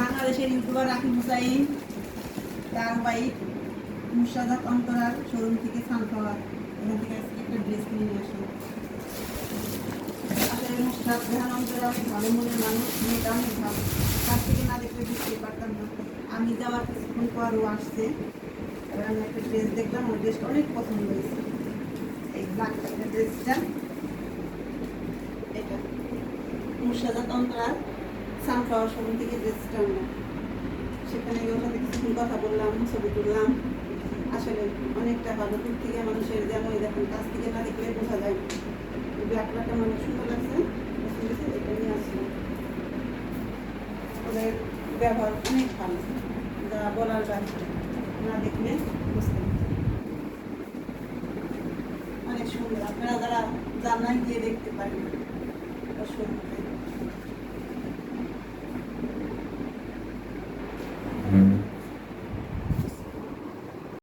বাংলাদেশের ইউটিউবার রাকিব হুসাইন, তার বাইক মুর্শাদাত অন্তরার শোরুম থেকে সানফ্লাওয়ার এখান থেকে একটা ড্রেস কিনে নিয়ে আসলাম আসলে মুর্শাদ জাহান অন্তরা ভালো মনের মানুষ মেয়েটা অনেক ভালো তার থেকে না দেখলে বুঝতে পারতাম না। আমি যাওয়ার কিছুক্ষণ পর ও আসছে। এবার আমি একটা ড্রেস দেখলাম ওই ড্রেসটা অনেক পছন্দ হয়েছে। এই কালারের ড্রেসটা এটা মুর্শাদাত অন্তরার। সানফ্লাওয়ার শোরুম থেকে ড্রেসটা আনলাম সেখানে ওর সাথে কিছুক্ষণ কথা বললাম, ছবি তুললাম। আসলে অনেকটা ভালো দূর থেকে মানুষের ওই দেখেন, কাছ থেকে না দেখলে বোঝা যায় ব্ল্যাক আমার অনেক সুন্দর লাগছে পছন্দ এটা নিয়ে আসলাম। ওদের ব্যবহার অনেক ভালো। যা বলার বাইরে না দেখলে বুঝতে। অনেক সুন্দর। আপনারা যারা জানাই গিয়ে দেখতে পারেন।